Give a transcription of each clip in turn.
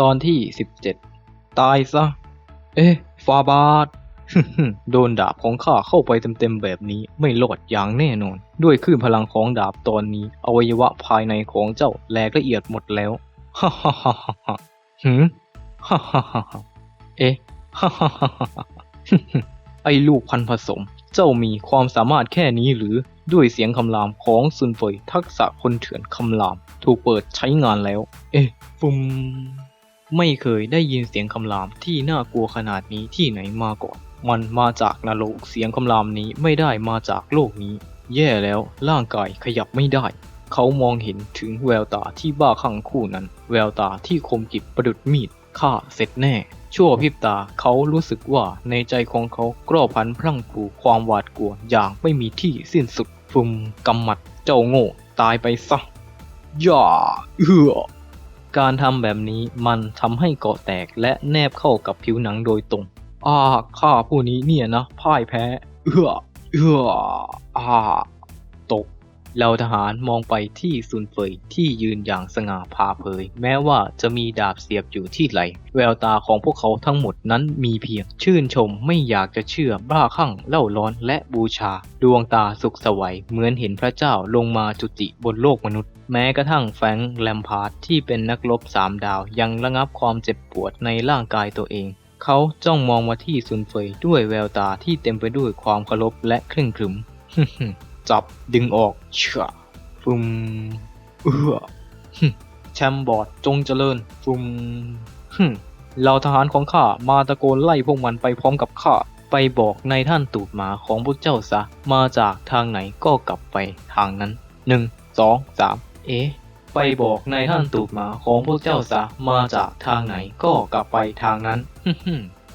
ตอนที่17ตายซะ เอ๊ะฟาบาดโดนดาบของข้าเข้าไปเต็มๆแบบนี้ไม่รอดอย่างแน่นอน ด้วยคลื่นพลังของดาบตอนนี้ อวัยวะภายในของเจ้าแหลกละเอียดหมดแล้วฮ่าฮ่าฮ่าฮ่าหืมฮ่าฮ่าฮ่าเอ๊ะฮ่าฮ่าฮ่าฮ่าฮ่าไอ้ลูกพันผสม เจ้ามีความสามารถแค่นี้หรือด้วยเสียงคำรามของซุนเฟยทักษะคนเถื่อนคำราม ถูกเปิดใช้งานแล้ว เอ๊ะฟุม ไม่เคยได้ยินเสียงคำรามที่น่ากลัวขนาดนี้ที่ไหนมาก่อน มันมาจากนรกเสียงคำรามนี้ไม่ได้มาจากโลกนี้ แย่แล้วร่างกายขยับไม่ได้ เขามองเห็นถึงแววตาที่บ้าคลั่งคู่นั้น แววตาที่คมกริบประดุดมีดฆ่าเสร็จแน่ ชั่วพริบตาเขารู้สึกว่าในใจของเขากรอพันพรั่งพรูความหวาดกลัวอย่างไม่มีที่สิ้นสุดฟุมกำมัดเจ้าโง่ ตายไปซะ อย่าเอือ การทำแบบนี้มันทำให้เกาะแตกและแนบเข้ากับผิวหนังโดยตรงอ่าข้าผู้นี้เนี่ยนะพ่ายแพ้ เอื้อเอื้ออ่า เหล่าทหารมองไปที่ซุนเฟยที่ยืนอย่างสง่าผ่าเผย แม้ว่าจะมีดาบเสียบอยู่ที่ไหล แววตาของพวกเขาทั้งหมดนั้นมีเพียง ชื่นชมไม่อยากจะเชื่อบ้าคลั่งเล่าร้อนและบูชา ดวงตาสุขสวัยเหมือนเห็นพระเจ้าลงมาจุติบนโลกมนุษย์ แม้กระทั่งแฟงแลมพาร์ดที่เป็นนักรบสามดาวยังระงับความเจ็บปวดในร่างกายตัวเองเขาจ้องมองมาที่ซุนเฟยด้วยแววตาที่เต็มไปด้วยความเคารพและเคร่งครึม จับดึงออกเชื่อฟุมเอื้อฮึแชมป์บอร์ดจงเจริญฟุมฮึเหล่าทหารของข้ามาตะโกนไล่พวกมันไปพร้อมกับข้าไปบอกในท่านตูดหมาของพวกเจ้าซะ มาจากทางไหนก็กลับไปทางนั้นหนึ่งสองสามเอ๊ะไปบอกในท่านตูดหมาของพวกเจ้าซะ มาจากทางไหนก็กลับไปทางนั้น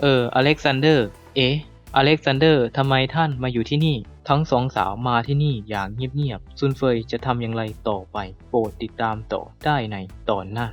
เอออเล็กซานเดอร์ เอ๊ะ อเล็กซานเดอร์ทำไมท่านมาอยู่ที่นี่ ทั้งสองสาวมาที่นี่อย่างเงียบๆซุนเฟยจะทำอย่างไรต่อไป โปรดติดตามต่อได้ในตอนหน้า